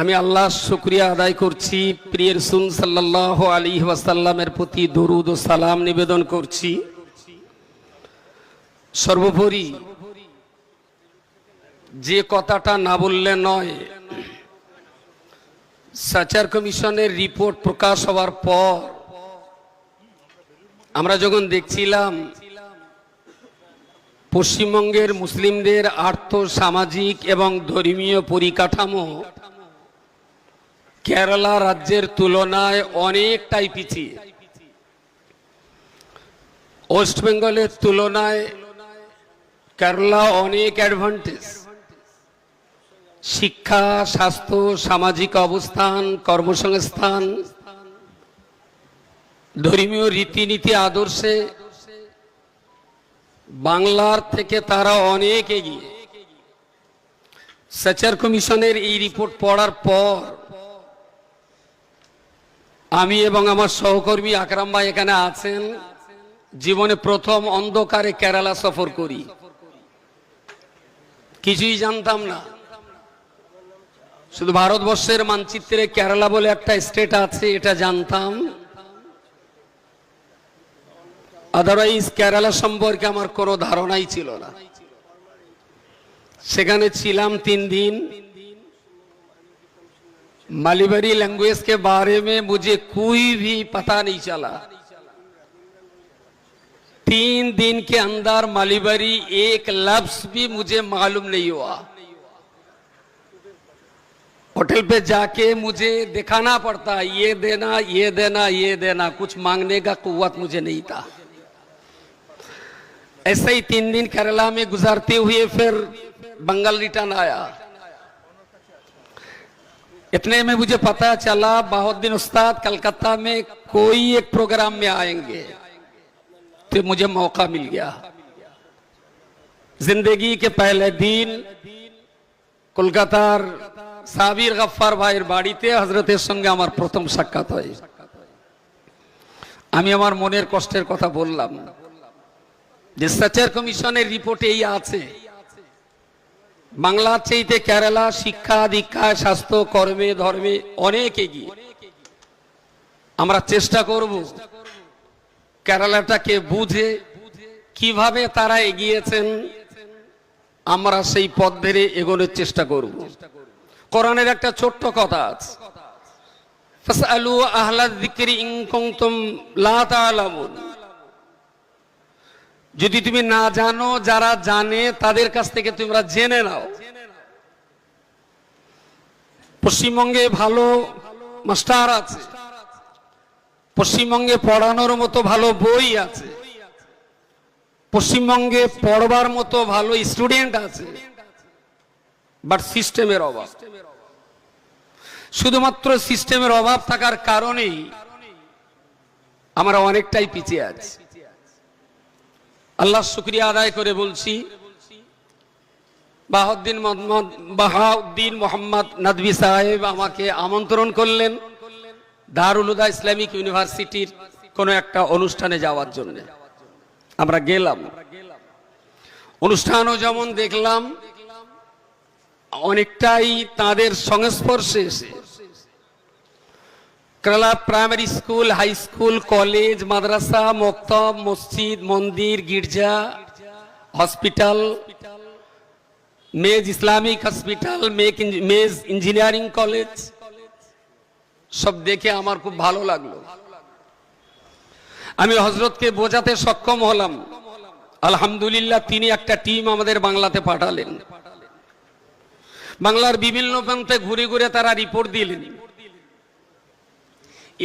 আমি আল্লাহ শুক্রিয়া আদায় করছি, প্রিয় রসুল সাল্লাহ আলী ওয়াসাল্লামের প্রতি দরুদ ও সালাম নিবেদন করছি। সর্বোপরি যে কথাটা না বললে নয়, সাচার কমিশনের রিপোর্ট প্রকাশ হওয়ার পর আমরা যখন দেখছিলাম, পশ্চিমবঙ্গের মুসলিমদের আর্থ সামাজিক এবং ধর্মীয় পরিকাঠামো কেরালা রাজ্যের তুলনায় অনেকটাই পিছিয়ে। ওয়েস্ট বেঙ্গলের তুলনায় কেরালা অনেক অ্যাডভান্টেজ শিক্ষা, স্বাস্থ্য, সামাজিক অবস্থান, কর্মসংস্থান, ধর্মীয় রীতিনীতি আদর্শে বাংলার থেকে তারা অনেক এগিয়ে। সেচার কমিশনের এই রিপোর্ট পড়ার পর আমি এবং আমার সহকর্মী আকরাম ভাই এখানে আছেন। জীবনে প্রথম অন্ধকারে কেরালা সফর করি। কিছুই জানতাম না। শুধু ভারতবর্ষের মানচিত্রে কেরালা বলে একটা স্টেট আছে, এটা জানতাম। আদারওয়াইজ কেরালা সম্পর্কে আমার কোনো ধারণাই ছিল না। সেখানে ছিলাম তিন दिन मालिबरी लैंग्वेज के बारे में मुझे कोई भी पता नहीं चला। तीन दिन के अंदर मालिबरी एक लफ्स भी मुझे मालूम नहीं हुआ। होटल पे जाके मुझे दिखाना पड़ता, ये देना ये देना ये देना, कुछ मांगने का कुत मुझे नहीं था। ऐसे ही तीन दिन केरला में गुजारते हुए फिर बंगाल रिटर्न आया। इतने में मुझे पता चला बहुत दिन उस्ताद कलकत्ता में कोई एक प्रोग्राम में आएंगे तो मुझे मौका मिल गया जिंदगी के पहले दिन কলকাতার সাবির গফার ভাইয়ের বাড়িতে হজরতের সঙ্গে আমার প্রথম সাক্ষাৎ হয় আমি আমার মনের কষ্টের কথা বললাম যে সাচার কমিশনের রিপোর্টে এই আছে বাংলার চাইতে কেরালা, শিক্ষা দীক্ষায় স্বাস্থ্য, কর্মে, ধর্মে অনেক এগিয়ে। আমরা চেষ্টা করব কেরালাটাকে বুঝে কীভাবে তারা এগিয়েছেন, আমরা সেই পথ ধরে এগোনোর চেষ্টা করব। কোরআনের একটা ছোট্ট কথা আছে। ফাসআলু আহলা যিকরি ইন কুনতুম লা তা'লামুন যদি তুমি না জানো, যারা জানে, তাদের কাছ থেকে তোমরা জেনে নাও। পশ্চিমবঙ্গে ভালো মাস্টার আছে। পশ্চিমবঙ্গে পড়ানোর মতো ভালো বই আছে। পশ্চিমবঙ্গে পড়বার মতো ভালো স্টুডেন্ট আছে। বাট সিস্টেমের অভাব। শুধুমাত্র সিস্টেমের অভাব থাকার কারণেই আমরা অনেকটাই পিছিয়ে আছি। আল্লাহ শুক্রিয়া আদায় করে বলছি, বাহাউদ্দিন মোহাম্মদ বাহাউদ্দিন মোহাম্মদ নাদবি সাহেব আমাকে আমন্ত্রণ করলেন দারুল হুদা ইসলামিক ইউনিভার্সিটির কোনো একটা অনুষ্ঠানে যাওয়ার জন্য। আমরা গেলাম। অনুষ্ঠানও যেমন দেখলাম, অনেকটাই তাদের সংস্পর্শে এসে Kerala primary school, high school, college, মাদ্রাসা, মক্তব, মসজিদ, মন্দির, গির্জা, hospital, MES Islamic hospital MES engineering college, সব দেখে আমার খুব ভালো লাগল। আমি হজরতকে বোঝাতে সক্ষম হলাম। আলহামদুলিল্লাহ, তিনি একটা টিম আমাদের বাংলাতে পাঠালেন। বাংলার বিভিন্ন প্রান্তে ঘুরে ঘুরে তারা রিপোর্ট দিলেন।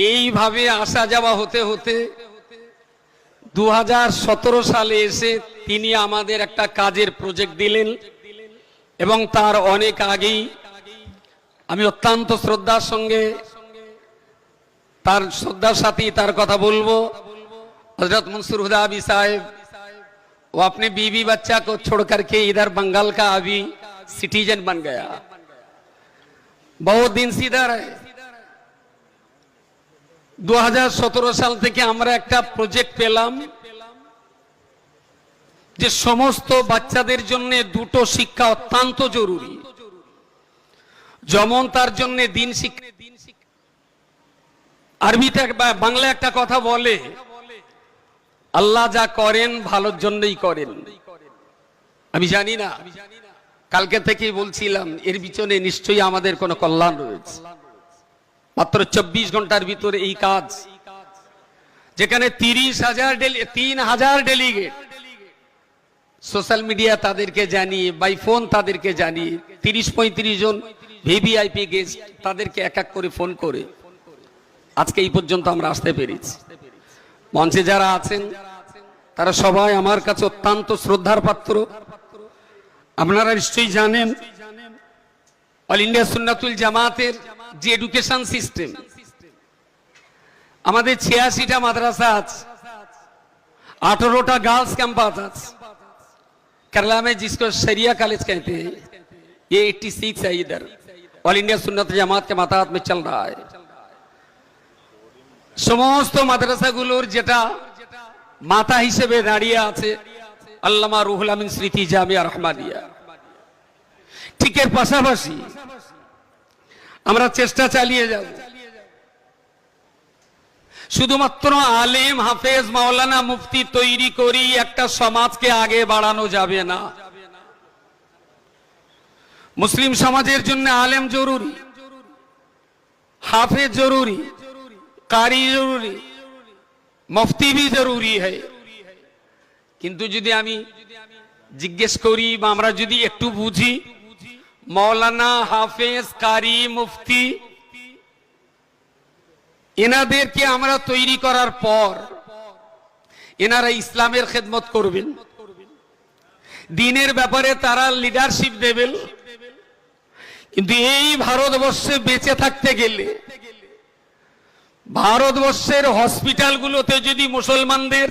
এইভাবে আসা যাওয়া হতে হতে দু সালে এসে তিনি আমাদের একটা কাজের প্রজেক্ট দিলেন এবং তার অনেক আগেই আমি অত্যন্ত শ্রদ্ধার সঙ্গে তার শ্রদ্ধার সাথেই তার কথা বলবো हजरत मंसूर हुदा अभी साहेब वो अपने बीवी बच्चा को छोड़ करके इधर बंगाल का अभी सिटीजन बन गया बहुत दिन से इधर है 2017 সাল থেকে আমরা একটা প্রজেক্ট পেলাম যে সমস্ত বাচ্চাদের জন্য দুটো শিক্ষা অত্যন্ত জরুরি। যেমন তার জন্য দিন শিক্ষা আরবিতে বাংলা একটা কথা বলে, আল্লাহ যা করেন ভালোর জন্যই করেন। আমি জানি না, কালকে থেকেই বলছিলাম, এর পিছনে নিশ্চয়ই আমাদের কোনো কল্যাণ রয়েছে। মাত্র চব্বিশ ঘণ্টার ভিতরে এই কাজ। যেখানে তিরিশ হাজার তিন হাজার ডেলিগেট। সোশ্যাল মিডিয়া তাদেরকে জানিয়ে, বাই ফোন তাদেরকে জানিয়ে, তিরিশ পঁয়ত্রিশ জন ভিভিআইপি গেস্ট তাদেরকে এক এক করে ফোন করে। আজকে এই পর্যন্ত আমরা আসতে পেরেছি। মঞ্চে যারা আছেন, তারা সবাই আমার কাছে অত্যন্ত শ্রদ্ধার পাত্র। আপনারা নিশ্চয়ই জানেন, অল ইন্ডিয়া সুন্নাতুল জামাতের যে এডুকেশন সিস্টেম আমাদের ছিয়াশিটা মাদ্রাসা আছে আঠারোটা গার্লস कैंपस আছে केरला में जिसको शरिया कॉलेज कहते हैं ये 86 है इधर ऑल इंडिया सुन्नत जमात के मातात में चल रहा है সমস্ত মাদ্রাসাগুলোর যেটা মাথা হিসেবে দাঁড়িয়ে আছে আল্লামা রুহুল আমিন স্মৃতি জামিয়া রহমানিয়া ঠিক এর পাশাপাশি আমরা চেষ্টা চালিয়ে যাব। শুধুমাত্র আলেম, হাফেজ, মাওলানা মুফতি তৈরি করি, একটা সমাজকে আগে বাড়ানো যাবে না। মুসলিম সমাজের জন্য আলেম জরুরি, হাফেজ জরুরি, কারি জরুরি, মুফতি भी জরুরি है কিন্তু যদি আমি জিজ্ঞেস করি বা আমরা যদি একটু বুঝি মৌলানা হাফেজ কারি মুফতি। এনাদেরকে আমরা তৈরি করার পর এনারা ইসলামের খেদমত করবেন। দিনের ব্যাপারে তারা লিডারশিপ দেবেন। কিন্তু এই ভারতবর্ষে বেঁচে থাকতে গেলে ভারতবর্ষের হসপিটালগুলোতে যদি মুসলমানদের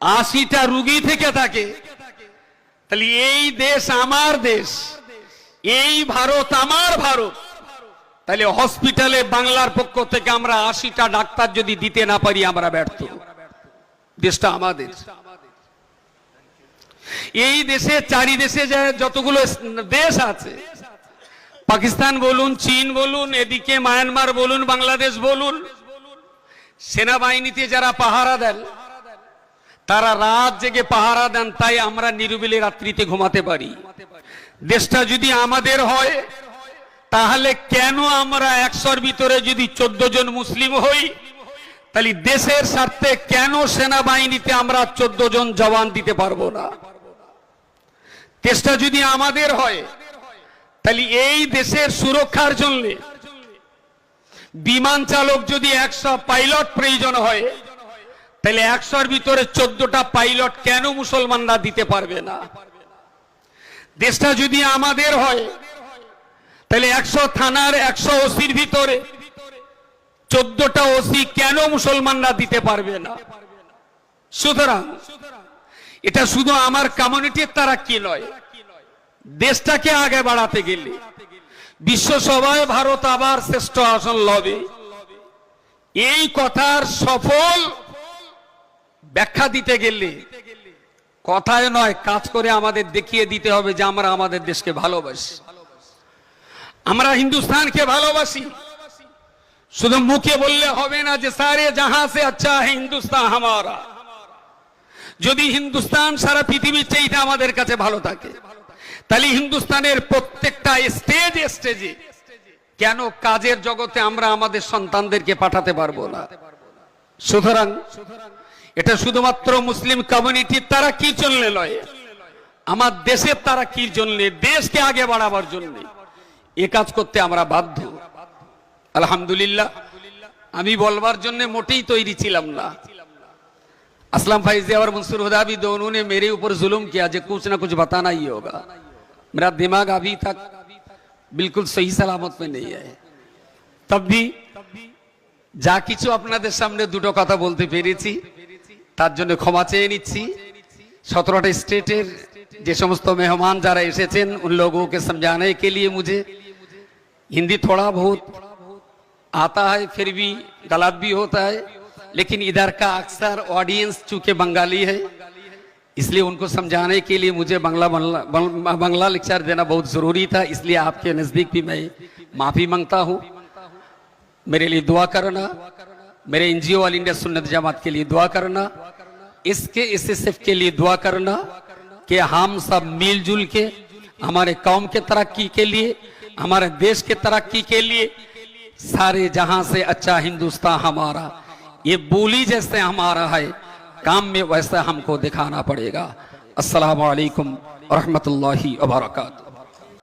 আশিটা রুগী থেকে থাকে, তাহলে এই দেশ আমার দেশ। এই ভারত আমার ভারত। তাহলে হসপিটালে বাংলার পক্ষ থেকে আমরা আশিটা ডাক্তার যদি দিতে না পারি, আমরা ব্যর্থ। দেশটা আমাদের। এই দেশে চারি দেশে যতগুলো দেশ আছে, পাকিস্তান বলুন, চীন বলুন, এদিকে মায়ানমার বলুন, বাংলাদেশ বলুন, সেনাবাহিনীতে যারা পাহারা দেন, তারা রাত জেগে পাহারা দেন, তাই আমরা নিরুবিলে রাত্রিতে ঘুমাতে পারি। দেশটা যদি আমাদের হয়, তাহলে কেন আমরা একশোর ভিতরে যদি চোদ্দ জন মুসলিম হই? তাহলে দেশের স্বার্থে কেন সেনাবাহিনীতে আমরা চোদ্দ জন জওয়ান দিতে পারব না? দেশটা যদি আমাদের হয়, তাহলে এই দেশের সুরক্ষার জন্য বিমান চালক যদি একশো পাইলট প্রয়োজন হয়, তাহলে একশোর ভিতরে চোদ্দটা পাইলট কেন মুসলমানরা দিতে পারবে না? দেশটা যদি আমাদের হয়, তাহলে একশো থানার একশো ওসির ভিতরে চোদ্দটা ওসি কেন মুসলমানরা দিতে পারবে না? সুতরাং এটা শুধু আমার কমিউনিটির তারা কি নয়, দেশটাকে আগে বাড়াতে গেলে বিশ্বসভায় ভারত আবার শ্রেষ্ঠ আসন লবে। এই কথার সফল ব্যাখ্যা দিতে গেলে কথায় নয়, কাজ করে আমাদের দেখিয়ে দিতে হবে যে আমরা আমাদের দেশকে ভালোবাসি। আমরা হিন্দুস্তানকে ভালোবাসি। শুধু মুখে বললে হবে না যে সারে জাহাঁ সে আচ্ছা হিন্দুস্তান হামারা। যদি হিন্দুস্তান সারা পৃথিবীর চাইতে আমাদের কাছে ভালো থাকে, তাহলে হিন্দুস্তানের প্রত্যেকটা স্টেজ স্টেজে কেন কাজের জগতে আমরা আমাদের সন্তানদেরকে পাঠাতে পারব না? সুতরাং সুতরাং এটা শুধুমাত্র মুসলিম কমিউনিটির তারা কি চললে নয় আমার দেশের তারা কি জন্য দেশকে আগে বাড়াবার জন্য এ কাজ করতে আমরা বাধ্য আলহামদুলিল্লাহ আমি বলবার জন্য মোটেই তৈরি ছিলাম না असलम फैजी और मंसूर हुदा भी दोनों ने मेरे ऊपर जुल्म किया जो कुछ ना कुछ बताना ही होगा मेरा दिमाग अभी तक बिल्कुल सही सलामत में नहीं है तब भी যা কিছু আপনাদের সামনে দুটো কথা বলতে পেরেছি তার জন্য ক্ষমা চেয়ে নিচ্ছি সতেরোটা স্টেটের যে সমস্ত মেহমান যারা এসেছেন उन लोगों के समझाने के लिए मुझे हिंदी थोड़ा बहुत आता है फिर भी गलत भी होता है लेकिन इधर का अक्सर ऑडियंस चूंकि बंगाली है इसलिए उनको समझाने के लिए मुझे बांग्ला बांग्ला बांग्ला लेक्चर देना बहुत जरूरी था इसलिए आपके नजदीक भी मैं माफी मांगता हूँ मेरे लिए दुआ करना मेरे एनजीओ ऑल इंडिया सुन्नत जमात के लिए दुआ करना इसके एसएसएफ के लिए दुआ करना कि हम सब मिलजुल के, हमारे कौम के तरक्की के लिए, हमारे देश के तरक्की के लिए, सारे जहाँ से अच्छा हिंदुस्तान हमारा, ये बोली जैसे हमारा है, काम में वैसा हमको दिखाना पड़ेगा। अस्सलाम वालेकुम रहमतुल्लाहि व बरकातहू